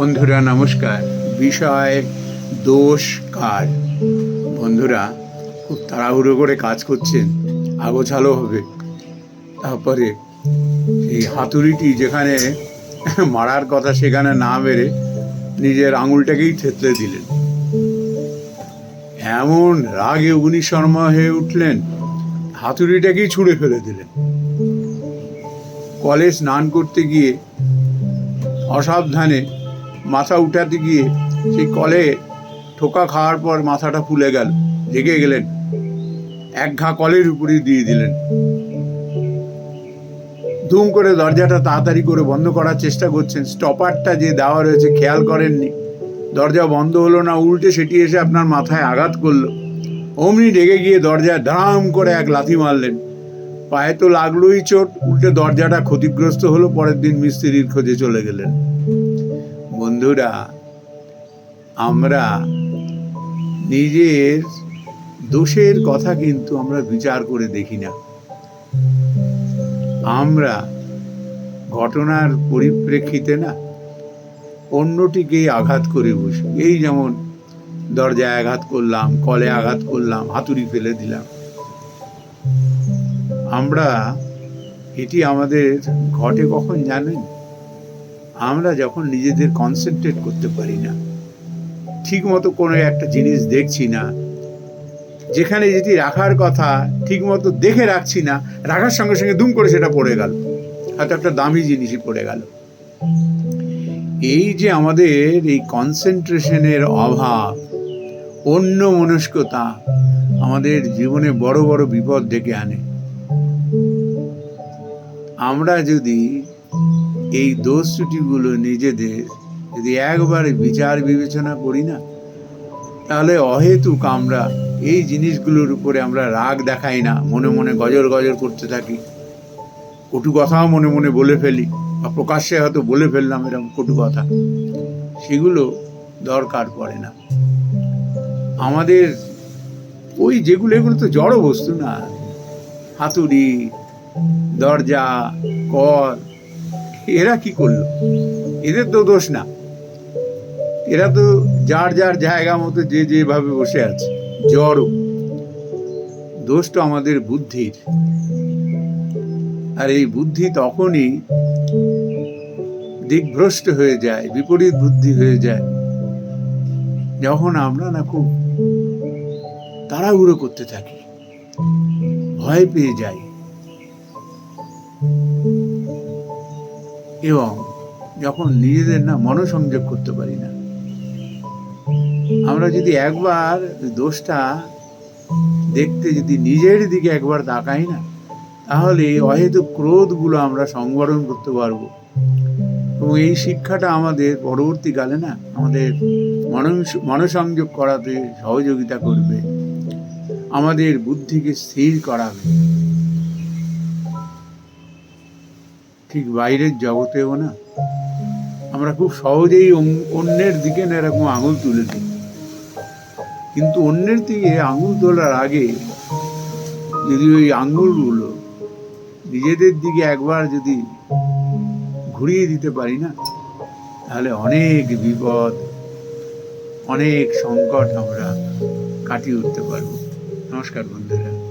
বন্ধুরা, নমস্কার। বিষয়, দোষ, কার? বন্ধুরা, খুব তাড়াহুড়ো করে কাজ করছেন, আগোছালো হবে। তারপরে এই হাতুড়িটি যেখানে মারার কথা সেখানে না মেরে নিজের আঙুলটাকেই থেতলে দিলেন। এমন রাগে অগ্নিশর্মা হয়ে উঠলেন, হাতুড়িটাকেই ছুঁড়ে ফেলে দিলেন। কলে স্নান করতে গিয়ে অসাবধানে মাথা উঠাতে গিয়ে সেই কলে ঠোকা খাওয়ার পর মাথাটা ফুলে গেল রেগে গেলেন। এক ঘা কলের উপরে দিয়ে দিলেন। ধুম করে দরজাটা তাড়াতাড়ি করে বন্ধ করার চেষ্টা করছেন। স্টপারটা যে দেওয়া রয়েছে খেয়াল করেননি। দরজা বন্ধ হলো না, উল্টে সেটি এসে আপনার মাথায় আঘাত করল। অমনি ডেকে গিয়ে দরজায় ধাম করে এক লাথি মারলেন। পায়ে তো লাগলোই চোট, উল্টে দরজাটা ক্ষতিগ্রস্ত হলো, পরের দিন মিস্ত্রির খোঁজে চলে গেলেন। বন্ধুরা, আমরা নিজের দোষের কথা কিন্তু আমরা বিচার করে দেখি না। আমরা ঘটনার পরিপ্রেক্ষিতে না অন্যটিকেই আঘাত করে বসি। এই যেমন দরজায় আঘাত করলাম, কলে আঘাত করলাম, হাতুড়ি ফেলে দিলাম। আমরা এটি আমাদের ঘটে কখন জানেন? আমরা যখন নিজেদের কনসেন্ট্রেট করতে পারি না ঠিক মতো কোনো একটা জিনিস দেখছি না, যেখানে যেটি রাখার কথা ঠিক মতো দেখে রাখছি না, রাখার সঙ্গে সঙ্গে দুম করে সেটা পড়ে গেল, হয়তো একটা দামি জিনিসই পড়ে গেল। এই যে আমাদের এই কনসেন্ট্রেশনের অভাব, অন্য মনস্কতা আমাদের জীবনে বড় বড় বিপদ ডেকে আনে। আমরা যদি এই দোষ ত্রুটিগুলো নিজেদের যদি একবারে বিচার বিবেচনা করি না, তাহলে অহেতুক আমরা এই জিনিসগুলোর উপরে আমরা রাগ দেখাই না, মনে মনে গজর গজর করতে থাকি। কটু কথাও মনে মনে বলে ফেলি, বা প্রকাশ্যে হয়তো বলে ফেললাম এরকম কটু কথা। সেগুলো দরকার পড়ে না। আমাদের ওই যেগুলো, এগুলো তো জড় বস্তু না। হাতুড়ি, দরজা, কর এরা কি করল? এদের তো দোষ না। এরা তো যার যার জায়গা মতো যে যেভাবে বসে আছে জড়ও দোষ তো আমাদের বুদ্ধির। আর এই বুদ্ধি তখনই দিকভ্রষ্ট হয়ে যায়, বিপরীত বুদ্ধি হয়ে যায়। যখন আমরা না খুব তাড়াহুড়ো করতে থাকি, ভয় পেয়ে যাই। এবং যখন নিজেদের না মনোসংযোগ করতে পারি না। আমরা যদি একবার দোষটা দেখতে যদি নিজের দিকে একবার তাকাই না, তাহলে অহেতুক ক্রোধগুলো আমরা সংবরণ করতে পারব। এবং এই শিক্ষাটা আমাদের পরবর্তীকালে না আমাদের মনস- মনোসংযোগ করাতে সহযোগিতা করবে। আমাদের বুদ্ধিকে স্থির করাবে। ঠিক বাইরের জগতেও না। আমরা খুব সহজেই অন- অন্যের দিকে না এরকম আঙুল তুলে দিই। কিন্তু অন্যের দিকে আঙুল তোলার আগে যদি ওই আঙুলগুলো নিজেদের দিকে একবার যদি ঘুরিয়ে দিতে পারি না, তাহলে অনেক বিপদ, অনেক সংকট আমরা কাটিয়ে উঠতে পারব। নমস্কার বন্ধুরা।